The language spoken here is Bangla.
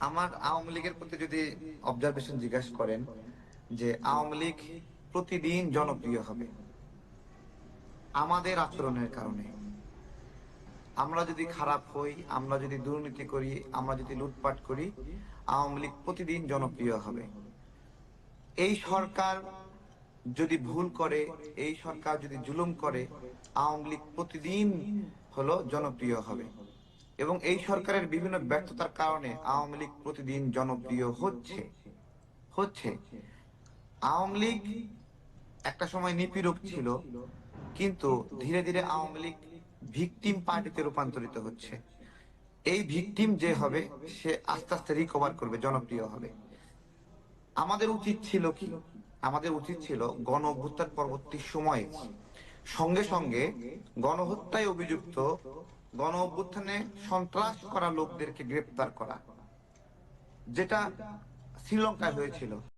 আমার আওয়ামী লীগের প্রতি যদি অবজারভেশন জিজ্ঞাসা করেন যে আওয়ামী লীগ প্রতিদিন জনপ্রিয় হবে আমাদের আচরণের কারণে। আমরা যদি খারাপ হই, আমরা যদি দুর্নীতি করি, আমরা যদি লুটপাট করি, আওয়ামী লীগ প্রতিদিন জনপ্রিয় হবে। এই সরকার যদি ভুল করে, এই সরকার যদি জুলুম করে, আওয়ামী লীগ প্রতিদিন হলো জনপ্রিয় হবে। এবং এই সরকারের বিভিন্ন ব্যর্থতার কারণে আওয়ামী লীগ প্রতিদিন জনপ্রিয় হচ্ছে। হচ্ছে। আওয়ামী লীগ একটা সময় নিপীড়ক ছিল, কিন্তু ধীরে ধীরে আওয়ামী লীগ ভিকটিম পার্টিতে রূপান্তরিত হচ্ছে। এই ভিকটিম যে হবে, সে আস্তে আস্তে রিকভার করবে, জনপ্রিয় হবে। আমাদের উচিত ছিল কি? আমাদের উচিত ছিল গণ অভ্যুত্থান পরবর্তী সময়ে। সঙ্গে সঙ্গে গণহত্যায় অভিযুক্ত গণ অভ্যুত্থানে সন্ত্রাস করা লোকদেরকে গ্রেপ্তার করা যেটা শ্রীলঙ্কায় হয়েছিল।